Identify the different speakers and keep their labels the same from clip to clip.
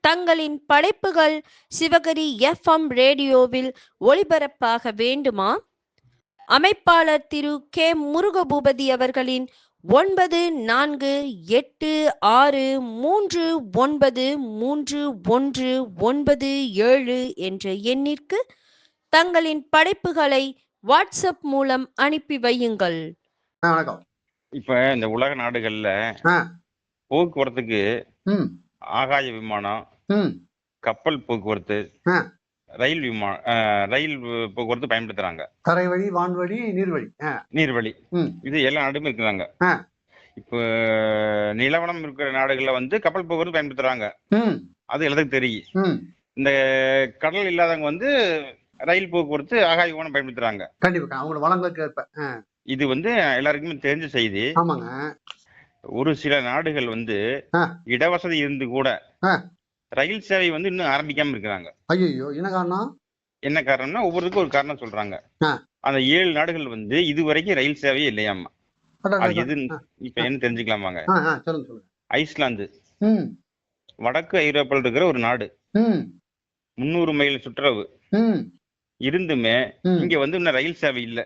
Speaker 1: தங்களின் படைப்புகள் சிவகரி எஃப்எம் ரேடியோவில் ஒளிபரப்பாக வேண்டுமா? அமைப்பாளர் திரு கே முருகபூபதி அவர்களின் ஒன்பது நான்கு எட்டு ஆறு மூன்று ஒன்பது மூன்று ஒன்று ஒன்பது ஏழு என்ற எண்ணிற்கு தங்களின் படைப்புகளை வாட்ஸ்அப் மூலம் அனுப்பி வையுங்கள்.
Speaker 2: வணக்கம்.
Speaker 3: இப்ப இந்த உலக நாடுகள்ல. போக்குவரத்துக்கு ஆகாய விமானம் கப்பல் போக்குவரத்து. ரயில் விமானம் ரயில் போக்குவரத்து பயன்படுத்துறாங்க.
Speaker 2: தரை வழி வான்வழி நீர்வழி
Speaker 3: நீர்வழி இது எல்லா நாடுமே இருக்கிறாங்க. இப்போ நிலவரம் இருக்கிற நாடுகள்ல வந்து கப்பல் போக்குவரத்து பயன்படுத்துறாங்க. அது எல்லாத்துக்கும் தெரியும். இந்த கடல் இல்லாதவங்க வந்து ரயில் போக்குவரத்து ஆகாய விமானம் பயன்படுத்துறாங்க.
Speaker 2: கண்டிப்பா அவங்களோட வளங்களுக்கு
Speaker 3: இது வந்து எல்லாருக்குமே தெரிஞ்ச செய்தி.
Speaker 2: ஆமாங்க.
Speaker 3: ஒரு சில நாடுகள் வந்து. இடவசதி இருந்து கூட. ரயில் சேவை வந்து இன்னும் ஆரம்பிக்காம இருக்கிறாங்க.
Speaker 2: ஐயோ என்ன காரணம்?
Speaker 3: என்ன காரணம்னா ஒவ்வொருக்கும் ஒரு காரணம் சொல்றாங்க. அந்த ஏழு நாடுகள் வந்து இதுவரைக்கும் ரயில் சேவையே இல்லையாமா அது. எது இப்ப என்ன தெரிஞ்சுக்கலாமாங்க ஐஸ்லாந்து. வடக்கு ஐரோப்பாவில் இருக்கிற ஒரு நாடு.
Speaker 2: ம்.
Speaker 3: முந்நூறு மைல் சுற்றளவு. இருந்துமே இங்க வந்து இன்னும் ரயில் சேவை இல்ல.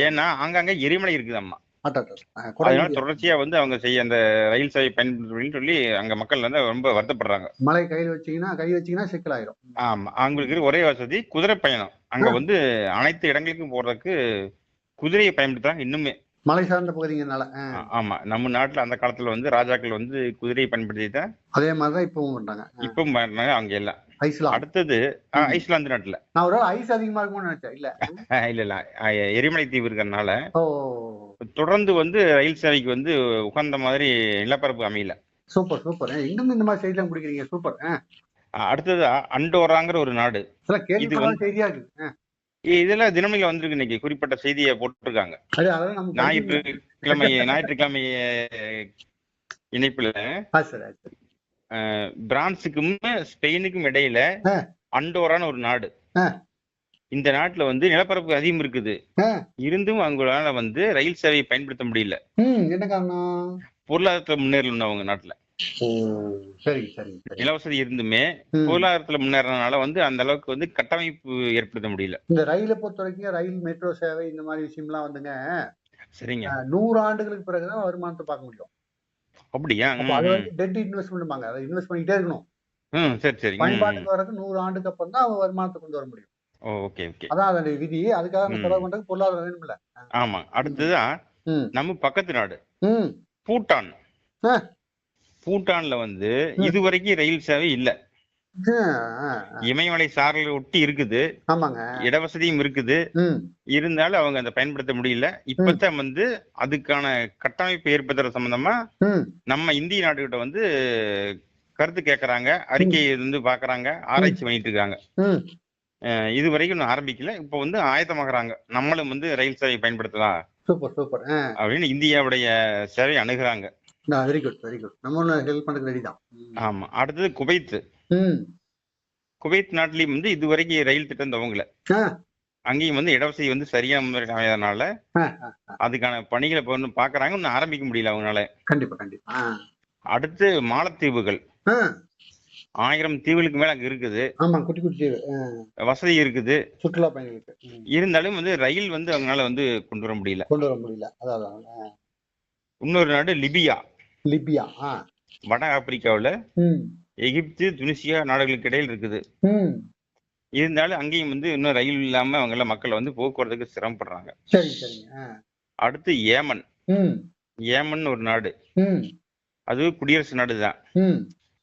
Speaker 3: ஏன்னா ஆங்காங்க எரிமலை இருக்குதாம்மா. அதனால. தொடர்ச்சியா வந்து அவங்க செய்ய அந்த ரயில் சேவை பயன்படுத்துன்னு சொல்லி அங்க மக்கள் வந்து ரொம்ப வருத்தப்படுறாங்க.
Speaker 2: மலை கையில் வச்சீங்கன்னா கை வச்சீங்கன்னா சிக்கலாயிரும்.
Speaker 3: ஆமா. அவங்களுக்கு ஒரே வசதி குதிரை பயணம். அங்க. வந்து அனைத்து இடங்களுக்கும் போறதுக்கு குதிரையை பயன்படுத்துறாங்க இன்னுமே.
Speaker 2: மலை சார்ந்த பகுதிங்கனால
Speaker 3: ஆமா. நம்ம நாட்டுல அந்த காலத்துல வந்து ராஜாக்கள் வந்து குதிரையை பயன்படுத்தி தான்
Speaker 2: அதே மாதிரிதான் இப்பவும் பண்றாங்க. ஆ,
Speaker 3: இப்போ பண்ணாங்க அவங்க எல்லாம்.
Speaker 2: ஐஸ்லாம்
Speaker 3: அடுத்தது. ஐஸ்லாந்து நாட்டுல.
Speaker 2: நான் ஒரு ஐஸ் அதிகமா இருக்கும்னு நினைச்சேன். இல்ல.
Speaker 3: இல்ல இல்ல. எரிமலை தீவு இருக்கிறதுனால தொடர்ந்து வந்து ரயில் சேவைக்கு வந்து உகந்த மாதிரி நிலப்பரப்பு அமையல.
Speaker 2: Super super. எங்கிருந்து இந்த மாதிரி செய்திலாம் குடிக்கிறீங்க. சூப்பர்.
Speaker 3: அடுத்தது அண்டோராங்கிற ஒரு நாடு.
Speaker 2: கேள்விப்படாத செய்தியா இருக்கு.
Speaker 3: இதெல்லாம் தினமணில வந்திருக்கு இன்னைக்கு. குறிப்பிட்ட செய்தியை போட்டிருக்காங்க. ஞாயிற்றுக்கிழமை ஞாயிற்றுக்கிழமை இணைப்புல பிரான்சுக்கும் ஸ்பெயினுக்கும் இடையில
Speaker 2: ஆ.
Speaker 3: அண்டோரான்னு ஒரு நாடு. இந்த நாட்டுல வந்து நிலப்பரப்பு அதிகம் இருக்குது. இருந்தும் அவங்களால வந்து ரயில் சேவையை பயன்படுத்த முடியல.
Speaker 2: ம் என்ன காரணம்?
Speaker 3: பொருளாதாரத்துல முன்னேறல அவங்க நாட்டுல. நிலவசதி இருந்துமே. பொருளாதாரத்துல முன்னேறனால வந்து அந்த அளவுக்கு வந்து கட்டமைப்பு ஏற்படுத்த முடியல.
Speaker 2: இந்த ரயிலை பொறுத்த வரைக்கும் ரயில் மெட்ரோ சேவை இந்த மாதிரி விஷயம்லாம் வந்துங்க
Speaker 3: சரிங்க.
Speaker 2: நூறு ஆண்டுகளுக்கு பிறகுதான் வருமானத்தை பார்க்க முடியும்.
Speaker 3: அப்படியா?
Speaker 2: அப்ப அது வந்து டெட் இன்வெஸ்ட்மெண்ட் அதை இன்வெஸ்ட் பண்ணிட்டே இருக்கணும்.
Speaker 3: சரி சரி.
Speaker 2: பயன்பாட்டுக்கு வரக்கு நூறு ஆண்டுக்கு அப்புறம் தான் வருமானத்தை கொண்டு வர முடியும்.
Speaker 3: Okay okay.
Speaker 2: அதான் அதனுடைய விதி. அதுக்காக நம்ம. செலவு பண்றதுக்கு பொருளாதாரம் வேணும்ல.
Speaker 3: ஆமா. அடுத்ததுதான் நம்ம பக்கத்து நாடு. பூட்டான். பூட்டான்ல வந்து. இதுவரைக்கும் ரயில் சேவை இல்ல. இமயமலை சாரல் ஒட்டி இருக்குது.
Speaker 2: ஆமாங்க.
Speaker 3: இடவசதியும் இருக்குது. இருந்தாலும் அவங்க அதை பயன்படுத்த முடியல. இப்பதான் வந்து அதுக்கான கட்டமைப்பு ஏற்படுத்துற சம்பந்தமா நம்ம இந்திய நாடுகிட்ட வந்து கருத்து கேட்கறாங்க அறிக்கையை வந்து பாக்குறாங்க. ஆராய்ச்சி பண்ணிட்டு இருக்காங்க
Speaker 2: ம்.
Speaker 3: அஹ் இது வரைக்கும் ஆரம்பிக்கல. இப்போ வந்து ஆயத்தமாகறாங்க. நம்மளும் வந்து ரயில் சேவை பயன்படுத்தலாம்
Speaker 2: சூப்பர் சூப்பர்.
Speaker 3: அப்படின்னு இந்தியாவுடைய சேவை அணுகுறாங்க.
Speaker 2: வெரி குட் வெரி குட் நம்ம ஹெல்ப் பண்றதுக்கு ரெடி தான்.
Speaker 3: ஆமா. அடுத்தது குவைத்
Speaker 2: ம்
Speaker 3: குவைத் நாட்டிலையும் வந்து இதுவரைக்கும் ரயில் திட்டம் துவங்கல. அங்கேயும் வந்து இடவசதி வந்து முறையில் அமையாதனால அதுக்கான பணிகளை இப்போ வந்து பாக்குறாங்க. இன்னும் ஆரம்பிக்க முடியல அவங்களால.
Speaker 2: கண்டிப்பா கண்டிப்பா.
Speaker 3: அடுத்து மாலத்தீவுகள். ஆயிரம் தீவுகளுக்கு மேல அங்க இருக்குது.
Speaker 2: ஆமா குட்டி குட்டி தீவு.
Speaker 3: வசதி இருக்குது.
Speaker 2: சுற்றுலா பயணிகளுக்கு.
Speaker 3: இருந்தாலும் வந்து ரயில் வந்து அவங்களால வந்து கொண்டு வர முடியல.
Speaker 2: கொண்டு வர முடியல. அதான்.
Speaker 3: இன்னொரு நாடு லிபியா.
Speaker 2: லிபியா
Speaker 3: வட ஆப்பிரிக்காவுல எகிப்து துனிசியா நாடுகளுக்கு இடையில் இருக்குது. இருந்தாலும் அங்கேயும் வந்து இன்னும் ரயில் இல்லாம அவங்க எல்லாம் மக்கள் வந்து போக்குவரத்துக்கு சிரமப்படுறாங்க. அடுத்து ஏமன். ஏமன் ஒரு நாடு. அது குடியரசு நாடு தான்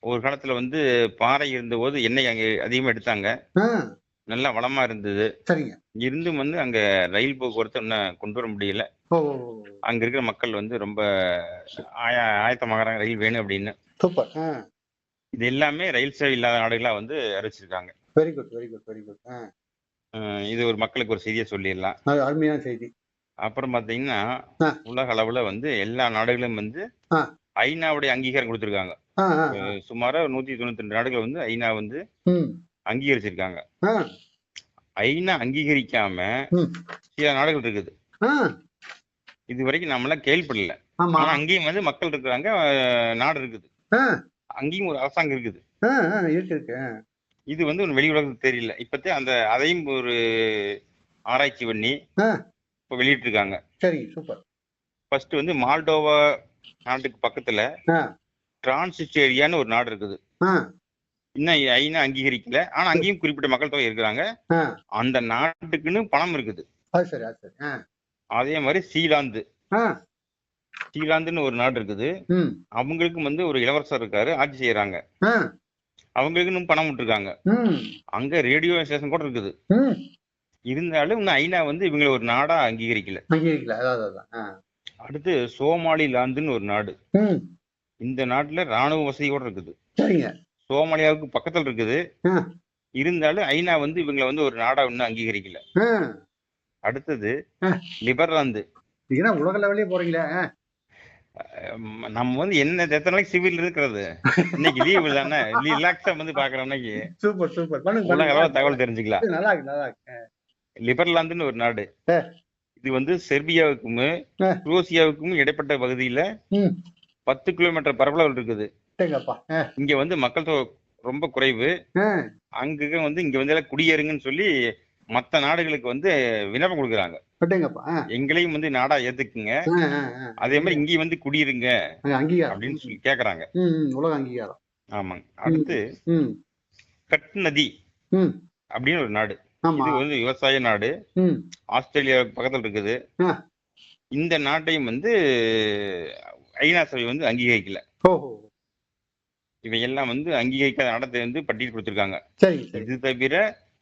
Speaker 3: ஒரு காலத்துல வந்து பாறை இருந்தபோது எண்ணெய் அங்க அதிகமா எடுத்தாங்க. நல்லா வளமா இருந்தது.
Speaker 2: சரிங்க.
Speaker 3: இருந்தும் வந்து அங்க ரயில் போக்குவரத்து இன்னும் கொண்டு வர முடியல. அங்க இருக்கிற மக்கள் வந்து ரொம்ப ஆய ஆயத்தமாகறாங்க ரயில் வேணும் அப்படின்னு. இது எல்லாமே ரயில் சேவை இல்லாத நாடுகளா வந்து அறிவிச்சிருக்காங்க.
Speaker 2: Very good very good very good
Speaker 3: இது ஒரு மக்களுக்கு ஒரு செய்தியை சொல்லிடலாம்.
Speaker 2: அருமையான செய்தி.
Speaker 3: அப்புறம் பாத்தீங்கன்னா. உலக அளவுல வந்து எல்லா நாடுகளும் வந்து. ஐநாவுடைய அங்கீகாரம் கொடுத்திருக்காங்க. சுமாரா நூத்தி தொண்ணூத்தி ரெண்டு நாடுகள் வந்து ஐநா வந்து அங்கீகரிச்சிருக்காங்க. ஐநா அங்கீகரிக்காம. சில நாடுகள் இருக்குது. இது வரைக்கும் நம்மளாம் கேள்விப்படல. ஆனா அங்கேயும் வந்து மக்கள் இருக்கிறாங்க நாடு இருக்குது. அங்கேயும் ஒரு அரசாங்கம் இருக்குது.
Speaker 2: இருக்கு இருக்கு.
Speaker 3: இது வந்து வெளி உலகத்துக்கு தெரியல. இப்பத்தே அந்த அதையும் ஒரு ஆராய்ச்சி பண்ணி. இப்போ வெளியிட்டிருக்காங்க.
Speaker 2: சரி சூப்பர்.
Speaker 3: ஃபர்ஸ்ட் வந்து மால்டோவா நாட்டுக்கு பக்கத்துல. டிரான்சிஸ்டேரியான்னு ஒரு நாடு இருக்குது. இன்னும் ஐநா அங்கீகரிக்கல. ஆனா அங்கேயும் குறிப்பிட்ட மக்கள் தொகை இருக்கிறாங்க. அந்த நாட்டுக்குன்னு பணம் இருக்குது.
Speaker 2: அதே
Speaker 3: மாதிரி சீலாந்து.
Speaker 2: ஆ,
Speaker 3: சீலாந்துன்னு ஒரு நாடு இருக்குது. அவங்களுக்கும் வந்து ஒரு இளவரசர் இருக்காரு ஆட்சி செய்யறாங்க.
Speaker 2: ஆ,
Speaker 3: அவங்களுக்குன்னு பணம் விட்டுருக்காங்க. அங்க ரேடியோ ஸ்டேஷன் கூட இருக்குது. இருந்தாலும் இன்னும் ஐநா வந்து இவங்களை ஒரு நாடா அங்கீகரிக்கல. அடுத்து சோமாலிலாந்துன்னு ஒரு நாடு. இந்த நாட்டுல ராணுவ வசதியோட இருக்குது.
Speaker 2: சரிங்க.
Speaker 3: சோமாலியாவுக்கு பக்கத்துல இருக்குது. இருந்தாலும் ஐநா வந்து இவங்களை வந்து ஒரு நாடா இன்னும் அங்கீகரிக்கல. அடுத்தது. லிபர்லாந்து.
Speaker 2: உலக லெவலே போறீங்களே
Speaker 3: நம்ம வந்து என்ன எத்தனை நாளைக்கு சிவில் இருக்கிறது? இன்னைக்கு லீவு தானே ரிலாக்ஸா வந்து பாக்குற அன்னைக்கு
Speaker 2: சூப்பர் சூப்பர். பண்ணுங்க
Speaker 3: உலக தகவல் தெரிஞ்சுக்கலாம்.
Speaker 2: நல்லா இருக்கு நல்லா இருக்கு.
Speaker 3: லிபர்லாந்துன்னு ஒரு நாடு. இது வந்து செர்பியாவுக்கும். குரோசியாவுக்கும் இடைப்பட்ட பகுதியில. பத்து கிலோமீட்டர் பரப்பளவு இருக்குது. இங்க வந்து மக்கள் தொகை ரொம்ப குறைவு. அங்க வந்து இங்க வந்து குடியேறுங்கன்னு சொல்லி மத்த நாடுகளுக்கு வந்து விண்ணப்பம் கொடுக்குறாங்க.
Speaker 2: டேங்கப்பா ஆ,
Speaker 3: எங்களையும் வந்து நாடா ஏத்துக்குங்க. அதே மாதிரி இங்கேயும் வந்து குடியிருங்க
Speaker 2: அங்கீகாரம்.
Speaker 3: அப்படின்னு சொல்லி கேக்குறாங்க.
Speaker 2: உலக அங்கீகாரம்.
Speaker 3: ஆமாங்க. அடுத்து கட் நதி அப்படின்னு ஒரு நாடு. இது வந்து விவசாய நாடு. ஆஸ்திரேலியா பக்கத்துல இருக்குது. இந்த நாட்டையும் வந்து ஐநா சபை வந்து அங்கீகரிக்கல. எல்லாம் வந்து அங்கீகரிக்காத நாடத்தை வந்து பட்டியல் கொடுத்திருக்காங்க. இது தவிர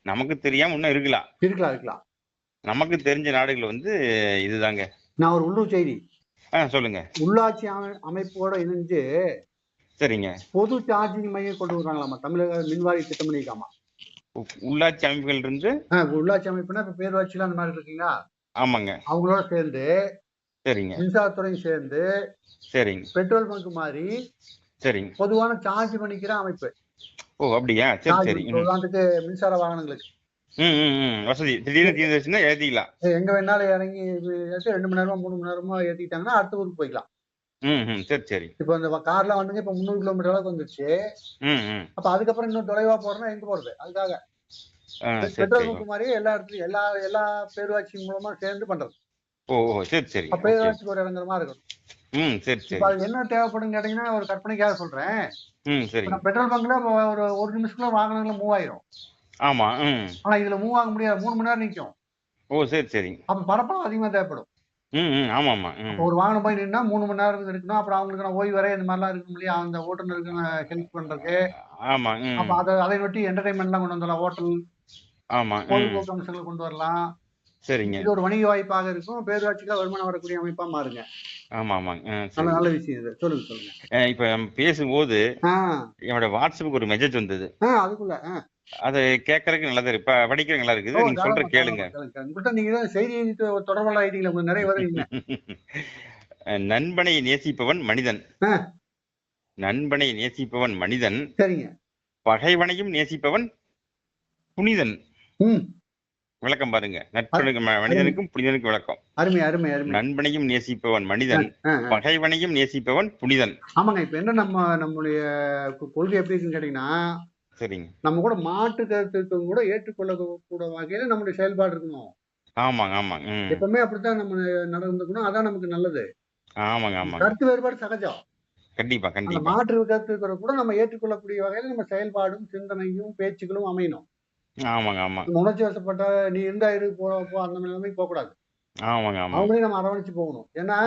Speaker 3: நமக்கு தெரியாம இன்னும் இருக்கலாம்.
Speaker 2: இருக்கலாம் இருக்கலாம்.
Speaker 3: நமக்கு தெரிஞ்ச நாடுகள் வந்து இதுதாங்க.
Speaker 2: நான் ஒரு உள்ளூர் செய்தி.
Speaker 3: ஆ சொல்லுங்க.
Speaker 2: உள்ளாட்சி அமை- அமைப்போட இணைஞ்சு
Speaker 3: சரிங்க.
Speaker 2: பொது சார்ஜிங் மையம் கொண்டு வராங்களாமா தமிழக மின்வாரி திட்டம் பண்ணிருக்காமா
Speaker 3: உ- உள்ளாட்சி அமைப்புகள் இருந்து
Speaker 2: உள்ளாட்சி அமைப்புனா இப்ப பேரூராட்சிலாம் அந்த மாதிரி இருக்கீங்களா?
Speaker 3: ஆமாங்க.
Speaker 2: அவங்களோட சேர்ந்து
Speaker 3: சரிங்க.
Speaker 2: மின்சாரத்துறையும் சேர்ந்து
Speaker 3: சரிங்க.
Speaker 2: பெட்ரோல் பங்க் மாதிரி
Speaker 3: சரிங்க.
Speaker 2: பொதுவான சார்ஜ் பண்ணிக்கிற அமைப்பு.
Speaker 3: ஓ அப்படியா? சரி சரி.
Speaker 2: உதாரணத்துக்கு மின்சார வாகனங்களுக்கு.
Speaker 3: வசதி. திடீர்னு தீர்ந்துச்சுன்னா ஏத்திக்கலாம்.
Speaker 2: எங்க வேணாலும் இறங்கி ரெண்டு மணி நேரமா மூணு மணி நேரமா ஏத்திட்டாங்கன்னா அடுத்த ஊருக்கு போய்க்கலாம்.
Speaker 3: ம் சரி சரி.
Speaker 2: இப்போ இந்த கார்ல வந்துங்க இப்ப முந்நூறு கிலோமீட்டர் அளவுக்கு வந்துருச்சு. அப்ப அதுக்கப்புறம் இன்னும் தொலைவா போறோம்னா எங்க போறது? அதுக்காக.
Speaker 3: சரி
Speaker 2: பெட்ரோல்
Speaker 3: சரி.
Speaker 2: பங்க் மாதிரியே எல்லா இடத்துலயும் எல்லா எல்லா பேரூராட்சி மூலமா சேர்ந்து பண்றது.
Speaker 3: ஓ சரி சரி.
Speaker 2: பேரூராட்சிக்கு ஒரு இறங்குற மாதிரி இருக்கும்.
Speaker 3: ம் சரி சரி.
Speaker 2: அது என்ன தேவைப்படும் கேட்டீங்கன்னா ஒரு கற்பனைக்காக சொல்றேன்.
Speaker 3: ம்
Speaker 2: நான் பெட்ரோல் பங்க்ல ஒரு ஒரு நிமிஷத்துல வாகனங்கள மூவ் ஆயிரும்
Speaker 3: ஆமா
Speaker 2: ஆனா இதுல மூவ் ஆக முடியாது. மூணு மணி நேரம் நிக்கும்.
Speaker 3: ஓ சரி சரிங்க
Speaker 2: அப்ப பரப்பளவு அதிகமா தேவைப்படும்.
Speaker 3: ஆமா ஆமா
Speaker 2: ஒரு வாகனம் போய் நின்னா மூணு மணி நேரம் இருக்கணும் அப்புறம் அவங்களுக்கு ஓய்வு வரை இந்த மாதிரிலாம் இருக்கும் இல்லையா? அந்த ஓட்டுநருக்கு ஹெல்ப் பண்றதுக்கு.
Speaker 3: ஆமா
Speaker 2: அப்ப அதை அதை ஒட்டி என்டர்டைன்மெண்ட்லாம் கொண்டு வந்துடலாம் ஹோட்டல்
Speaker 3: ஆமா
Speaker 2: பொழுதுபோக்கு அம்சங்களை கொண்டு வரலாம்.
Speaker 3: சரிங்க.
Speaker 2: இது ஒரு வணிக வாய்ப்பாக இருக்கும். பேரூராட்சிக்கு வருமானம் வரக்கூடிய அமைப்பா மாறுங்க.
Speaker 3: ஆமா ஆமாங்க ஆ
Speaker 2: நல்ல
Speaker 3: சரி.
Speaker 2: நல்ல விஷயம் இது. சொல்லுங்க சொல்லுங்க.
Speaker 3: இப்ப பேசும்போது என்னோட வாட்ஸ்அப்புக்கு ஒரு மெசேஜ் வந்தது.
Speaker 2: அதுக்குள்ள.
Speaker 3: அது கேட்கறதுக்கு நல்லதா. இருக்கு இப்ப படிக்கிறதுக்கு நல்லா இருக்குது. நீங்க சொல்ற கேளுங்க.
Speaker 2: உங்கள்கிட்ட நீங்க தான் செய்தி தொடர்பாளர் ஆயிட்டீங்களா உங்களுக்கு நிறைய வருவீங்க
Speaker 3: நண்பனை நேசிப்பவன் மனிதன். நண்பனை நேசிப்பவன் மனிதன்.
Speaker 2: சரிங்க.
Speaker 3: பகைவனையும் நேசிப்பவன் புனிதன். விளக்கம் பாருங்க. நட்பனுக்கு மனிதனுக்கும் புனிதனுக்கும் விளக்கம்.
Speaker 2: அருமை அருமை அருமை.
Speaker 3: நண்பனையும் நேசிப்பவன் மனிதன். பகைவனையும் நேசிப்பவன் புனிதன்.
Speaker 2: ஆமாங்க. இப்ப என்ன நம்ம நம்மளுடைய கொள்கை எப்படி இருக்குன்னு கேட்டீங்கன்னா
Speaker 3: சரிங்க.
Speaker 2: நம்ம கூட மாற்று கருத்துக்கள் கூட ஏற்றுக்கொள்ள கூட வகையில நம்மளுடைய செயல்பாடு இருக்கணும்.
Speaker 3: ஆமாங்க ஆமாங்க.
Speaker 2: எப்பவுமே அப்படித்தான் நம்ம நடந்துக்கணும். அதான் நமக்கு நல்லது.
Speaker 3: ஆமாங்க ஆமாங்க.
Speaker 2: கருத்து வேறுபாடு சகஜம்.
Speaker 3: கண்டிப்பா கண்டிப்பா.
Speaker 2: மாற்று கருத்துக்களை கூட நம்ம ஏற்றுக்கொள்ளக்கூடிய வகையில நம்ம செயல்பாடும் சிந்தனையும் பேச்சுக்களும் அமையணும்.
Speaker 3: ஆமாங்க
Speaker 2: நம்ம உணர்ச்சி வசப்பட்ட நீ இருந்தா இரு போ போ அந்த நிலைமைக்கு போக கூடாது
Speaker 3: ஆமாங்க
Speaker 2: அவங்களையும் நம்ம அரவணைச்சு போகணும். ஏன்னா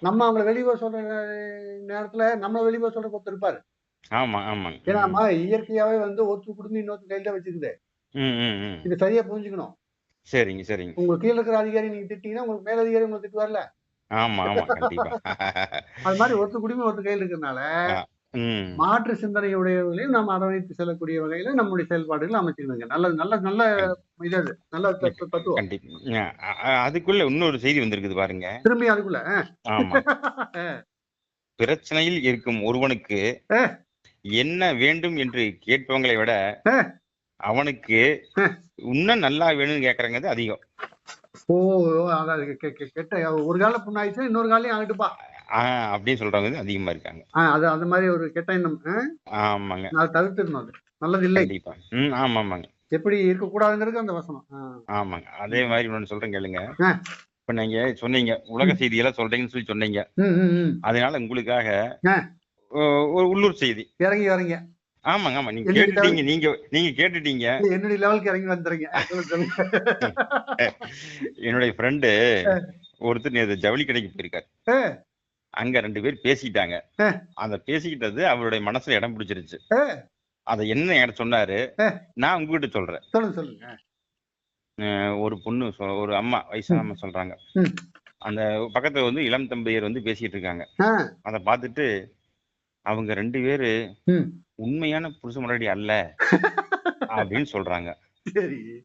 Speaker 2: நம்ம அவங்கள வெளியே சொல்ற நேரத்துல நம்ம வெளியே சொல்ற ஒருத்தர் இருப்பாரு.
Speaker 3: ஆமா ஆமாங்க
Speaker 2: ஏன்னா இயற்கையாவே வந்து ஒத்து குடும்பம் இன்னொருத்தர் கையில வச்சுக்குது
Speaker 3: ம்
Speaker 2: இது சரியா புரிஞ்சுக்கணும்.
Speaker 3: சரிங்க சரிங்க.
Speaker 2: உங்களுக்கு கீழ இருக்கிற அதிகாரி நீங்க திட்டீங்கன்னா உங்களுக்கு மேல் அதிகாரி உங்களுக்கு திட்டுவார்ல
Speaker 3: ஆமா ஆமா. கண்டிப்பா.
Speaker 2: அது மாதிரி ஒத்து குடும்பம் ஒருத்தர் கையில் இருக்கிறதுனால மாற்று சிந்தனையுடையவர்களையும் நம்ம அரவணைத்து செல்லக்கூடிய வகையில நம்முடைய செயல்பாடுகள் அமைச்சிருந்தங்க. நல்ல நல்ல நல்ல இது நல்ல தத்து- தத்துவம்.
Speaker 3: அதுக்குள்ள இன்னொரு செய்தி வந்திருக்குது பாருங்க.
Speaker 2: திரும்பி அதுக்குள்ள.
Speaker 3: ஆமா. பிரச்சனையில் இருக்கும் ஒருவனுக்கு. என்ன வேண்டும் என்று கேட்பவங்களை விட. அவனுக்கு. இன்னும் நல்லா வேணும்னு கேக்குறங்கிறது அதிகம்.
Speaker 2: ஓ கெ- கெட்ட ஒரு கால புண்ணாயிடுச்சுன்னா இன்னொரு காலையும் ஆகிட்டுப்பா
Speaker 3: அப்படின்னு சொல்றவங்க அதிகமா இருக்காங்க.
Speaker 2: அது அந்த மாதிரி ஒரு கெட்ட எண்ணம்?
Speaker 3: ஆமாங்க.
Speaker 2: அதை தவிர்த்திடணும் அது. நல்லது இல்லை
Speaker 3: கண்டிப்பா. ம் ஆமா ஆமாங்க
Speaker 2: எப்படி இருக்கக்கூடாதுங்கிறது அந்த வசனம்.
Speaker 3: ஆமாங்க. அதே மாதிரி ஒண்ணு சொல்றேன் கேளுங்க. இப்ப நீங்க சொன்னீங்க உலக செய்தியெல்லாம் சொல்றீங்கன்னு சொல்லி சொன்னீங்க. அதனால உங்களுக்காக உள்ளூர் செய்தி.
Speaker 2: இறங்கி வரீங்க.
Speaker 3: ஆமாங்க ஆமா நீங்க கேட்டுட்டீங்க நீங்க நீங்க கேட்டுட்டீங்க.
Speaker 2: என்னுடைய லெவலுக்கு இறங்கி சொல்லுங்க.
Speaker 3: என்னுடைய ஃப்ரெண்டு ஒருத்தர் நேத்து ஜவுளி கடைக்கு போயிருக்காரு. அங்க ரெண்டு பேர் பேசிக்கிட்டாங்க. அந்த பேசிக்கிட்டது அவருடைய மனசுல இடம் பிடிச்சிருச்சு. அத என்ன என்கிட்ட சொன்னாரு. நான் உங்ககிட்ட சொல்றேன்.
Speaker 2: சொல்லுங்க
Speaker 3: ஒரு பொண்ணு ஒரு அம்மா வயசான அம்மா சொல்றாங்க. அந்த பக்கத்துல வந்து இளம் தம்பையர் வந்து பேசிட்டு இருக்காங்க. அத பார்த்துட்டு அவங்க ரெண்டு பேரு. உண்மையான புருஷ முன்னாடி அல்ல அப்படின்னு சொல்றாங்க.
Speaker 2: சரி.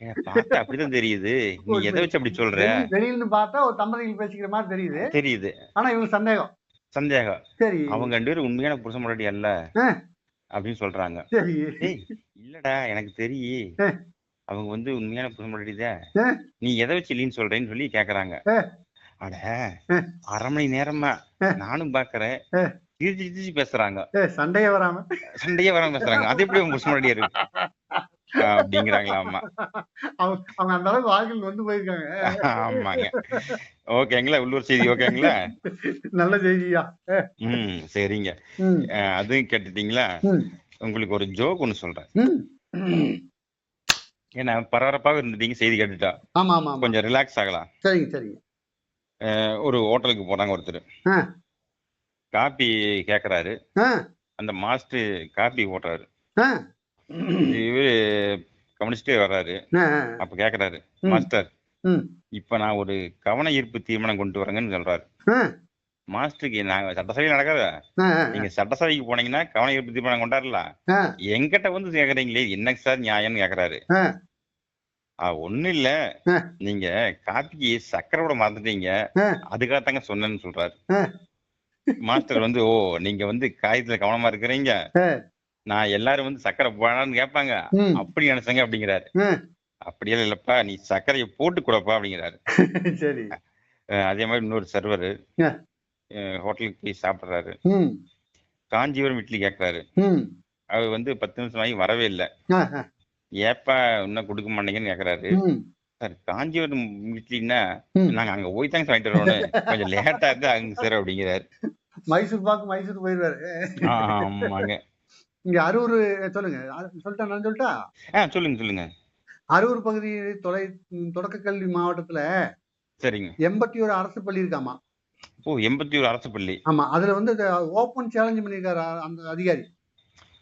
Speaker 3: பார்த்தா அப்படிதான் தெரியுது. நீ எதை வச்சு அப்படி சொல்ற?
Speaker 2: வெளி- வெளியில பார்த்தா ஒரு தம்பதிகள் பேசிக்கிற மாதிரி தெரியுது.
Speaker 3: தெரியுது.
Speaker 2: ஆனா இவங்களுக்கு சந்தேகம்.
Speaker 3: சந்தேகம்.
Speaker 2: சரி.
Speaker 3: அவங்க ரெண்டு பேரும் உண்மையான புருஷ முன்னாடி அல்ல. அப்படின்னு சொல்றாங்க. இல்லடா எனக்கு தெரியும்
Speaker 2: ஆ.
Speaker 3: அவங்க வந்து உண்மையான புருஷ முன்னாடிதான். நீ எதை வச்சு இல்லைன்னு சொல்றேன்னு சொல்லி கேக்குறாங்க. அட. அரை மணி நேரமா. நானும் பாக்குறேன். திருச்சி திருச்சி பேசுறாங்க.
Speaker 2: சண்டையே வராம?
Speaker 3: சண்டையே வராம பேசுறாங்க. அது எப்படி உங்க புருஷ முன்னாடி இருக்கு அப்படிங்கிறாங்களா அம்மா?
Speaker 2: அவங்க அந்த அளவுக்கு வாழ்க்கையில் வந்து போயிருக்காங்க.
Speaker 3: ஆமாங்க. ஓகேங்களா உள்ளூர் செய்தி ஓகேங்களா
Speaker 2: நல்ல செய்தியா?
Speaker 3: ம் சரிங்க. அதுவும் கேட்டுட்டீங்களா? உங்களுக்கு ஒரு ஜோக் ஒண்ணு சொல்றேன். ஏன்னா பரபரப்பாக இருந்துட்டீங்க செய்தி கேட்டுட்டா.
Speaker 2: ஆமா ஆமா ஆமா.
Speaker 3: கொஞ்சம் ரிலாக்ஸ் ஆகலாம்.
Speaker 2: சரிங்க சரிங்க.
Speaker 3: ஒரு ஹோட்டலுக்கு போறாங்க ஒருத்தர். காபி கேக்குறாரு அந்த மாஸ்டர் காபி ஓட்டுறாரு
Speaker 2: ஆ.
Speaker 3: இவரு கவனிச்சுட்டே வர்றாரு அப்ப கேக்குறாரு. மாஸ்டர். இப்ப நான் ஒரு கவன ஈர்ப்பு தீர்மானம் கொண்டு வரேங்கன்னு சொல்றாரு. மாஸ்டருக்கு நாங்க சட்டசபையில் நடக்காத நீங்க சட்டசபைக்கு போனீங்கன்னா கவன ஈர்ப்பு தீர்மானம் கொண்டாடலாம். எங்கிட்ட வந்து கேக்குறீங்களே என்ன சார் நியாயம்னு கேக்குறாரு ஒண்ணும் இல்ல. நீங்க காப்பிக்கு சக்கரை விட மறந்துட்டீங்க
Speaker 2: ஆ.
Speaker 3: அதுக்காகத்தாங்க சொன்னேன்னு சொல்றாரு. மாஸ்டர் வந்து ஓ நீங்க வந்து காயத்துல கவனமா இருக்கிறீங்க. நான் எல்லாரும் வந்து சக்கரை போடான்னு கேட்பாங்க. அப்படி நினைச்சங்க அப்படிங்கிறாரு. அப்படியே இல்லப்பா நீ சர்க்கரையை போட்டு கொடுப்பா அப்படிங்கிறாரு.
Speaker 2: சரி.
Speaker 3: அதே மாதிரி இன்னொரு சர்வர். ஹோட்டலுக்கு போய் சாப்பிடுறாரு. காஞ்சிபுரம் இட்லி கேட்கறாரு. அவர் வந்து பத்து நிமிஷம் ஆகி வரவே இல்லை. ஏப்பா இன்னும் கொடுக்க மாட்டேங்கன்னு கேக்குறாரு சார் காஞ்சிபுரம் இட்லின்னா. நாங்க அங்க போய் தாங்க வாங்கிட்டு வரணும் கொஞ்சம் லேட்டா இருந்தா அங்க சார் அப்படிங்கிறாரு.
Speaker 2: மைசூர் பாக்கு மைசூர் போயிருவாரு.
Speaker 3: ஆமாங்க.
Speaker 2: இங்க அரூர் சொல்லுங்க. சொல்லிட்டா நான் சொல்லிட்டா?
Speaker 3: ஆ சொல்லுங்க சொல்லுங்க.
Speaker 2: அரூர் பகுதி தொலை தொடக்க கல்வி மாவட்டத்துல
Speaker 3: சரிங்க.
Speaker 2: எண்பத்தி ஒரு அரசு பள்ளி இருக்காமா?
Speaker 3: ஓ எண்பத்தி ஒரு அரசு பள்ளி.
Speaker 2: ஆமா அதுல வந்து ஓப்பன் சேலஞ்ச் பண்ணியிருக்காரு அ- அந்த அதிகாரி.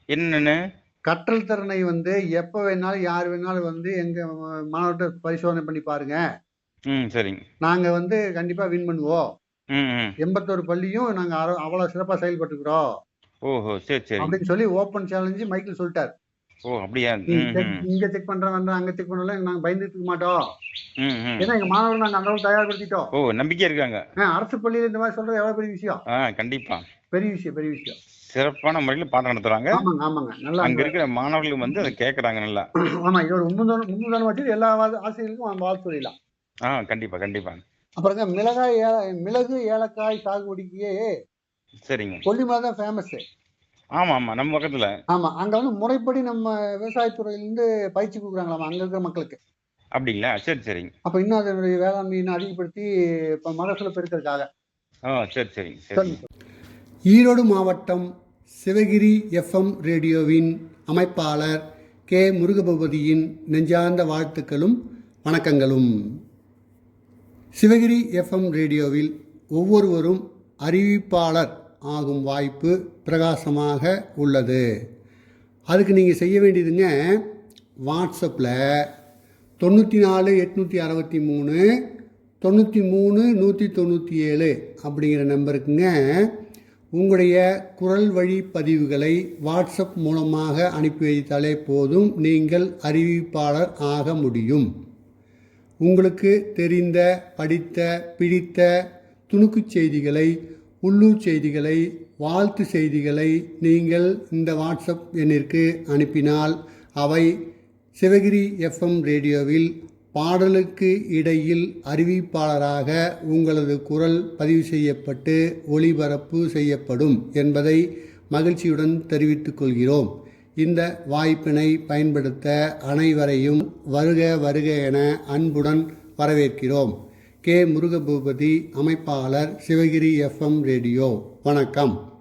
Speaker 3: என்னன்னு?
Speaker 2: கற்றல் திறனை வந்து எப்ப வேணாலும் யார் வேணாலும் வந்து எங்க மாணவர்கிட்ட பரிசோதனை பண்ணி பாருங்க.
Speaker 3: சரிங்க.
Speaker 2: நாங்க வந்து கண்டிப்பா வின் பண்ணுவோம். எண்பத்தொரு பள்ளியும் நாங்க அவ்வளவு சிறப்பா செயல்பட்டுக்கிறோம்
Speaker 3: ஓஹோ சரி சரி.
Speaker 2: அப்படின்னு சொல்லி ஓப்பன் சேலஞ்சு மைக்கிள் சொல்லிட்டாரு.
Speaker 3: ஓ அப்படியா?
Speaker 2: இங்க செக் பண்றேன் வேண்டாம் அங்க செக் பண்ணல நாங்க பயந்துட்டு மாட்டோம். ஏன்னா எங்க மாணவர்கள் நாங்க அந்த அளவுக்கு தயார்படுத்திட்டோம்.
Speaker 3: ஓ நம்பிக்கை இருக்காங்க.
Speaker 2: அரசு பள்ளியில இந்த மாதிரி சொல்றது எவ்வளவு பெரிய விஷயம்.
Speaker 3: கண்டிப்பா.
Speaker 2: பெரிய விஷயம் பெரிய விஷயம்.
Speaker 3: சிறப்பான முறையில் பாடம் நடத்துறாங்க.
Speaker 2: ஆமாங்க ஆமாங்க. நல்லா
Speaker 3: அங்க இருக்கிற மாணவர்கள் வந்து அதை கேக்குறாங்க நல்லா.
Speaker 2: ஆமா இது ஒரு முன்னுதாரணம் முன்னுதாரணம் வச்சு எல்லா ஆசிரியர்களுக்கும் வாழ்த்து சொல்லிடலாம்
Speaker 3: ஆ கண்டிப்பா கண்டிப்பா.
Speaker 2: அப்புறங்க மிளகாய் மிளகு ஏலக்காய் சாகுபடிக்கு
Speaker 3: சரிங்க.
Speaker 2: கொல்லிமலை தான் ஃபேமஸ்
Speaker 3: ஆமா ஆமா நம்ம பக்கத்துல.
Speaker 2: ஆமா அங்க வந்து முறைப்படி நம்ம விவசாயத்துறையில இருந்து பயிற்சி கொடுக்குறாங்களாமா அங்க இருக்கிற மக்களுக்கு.
Speaker 3: அப்படிங்களா? சரி சரிங்க
Speaker 2: அப்ப இன்னும் அதனுடைய வேளாண்மை இன்னும் அதிகப்படுத்தி இப்ப மகசூல பெருக்கிறதுக்காக.
Speaker 3: ஆ சரி சரிங்க சரி.
Speaker 2: ஈரோடு மாவட்டம் சிவகிரி எஃப்எம் ரேடியோவின் அமைப்பாளர் கே முருகபூபதியின் நெஞ்சார்ந்த வாழ்த்துக்களும் வணக்கங்களும். சிவகிரி எஃப்எம் ரேடியோவில் ஒவ்வொருவரும் அறிவிப்பாளர் ஆகும் வாய்ப்பு பிரகாசமாக உள்ளது. அதுக்கு நீங்கள் செய்ய வேண்டியதுங்க வாட்ஸ்அப்பில் தொண்ணூற்றி நாலு எட்நூற்றி அறுபத்தி மூணு தொண்ணூற்றி மூணு நூற்றி தொண்ணூற்றி ஏழு அப்படிங்கிற நம்பருக்குங்க உங்களுடைய குரல் வழி பதிவுகளை வாட்ஸ்அப் மூலமாக அனுப்பி வைத்தாலே போதும். நீங்கள் அறிவிப்பாளர் ஆக முடியும். உங்களுக்கு தெரிந்த படித்த பிடித்த துணுக்குச் செய்திகளை உள்ளூர் செய்திகளை வாழ்த்து செய்திகளை நீங்கள் இந்த வாட்ஸ்அப் எண்ணிற்கு அனுப்பினால் அவை சிவகிரி எஃப்எம் ரேடியோவில் பாடலுக்கு இடையில் அறிவிப்பாளராக உங்களது குரல் பதிவு செய்யப்பட்டு ஒளிபரப்பு செய்யப்படும் என்பதை மகிழ்ச்சியுடன் தெரிவித்துக் கொள்கிறோம். இந்த வாய்ப்பினை பயன்படுத்த அனைவரையும் வருக வருக என அன்புடன் வரவேற்கிறோம். கே. முருகபூபதி அமைப்பாளர் சிவகிரி எஃப்எம் ரேடியோ. வணக்கம்.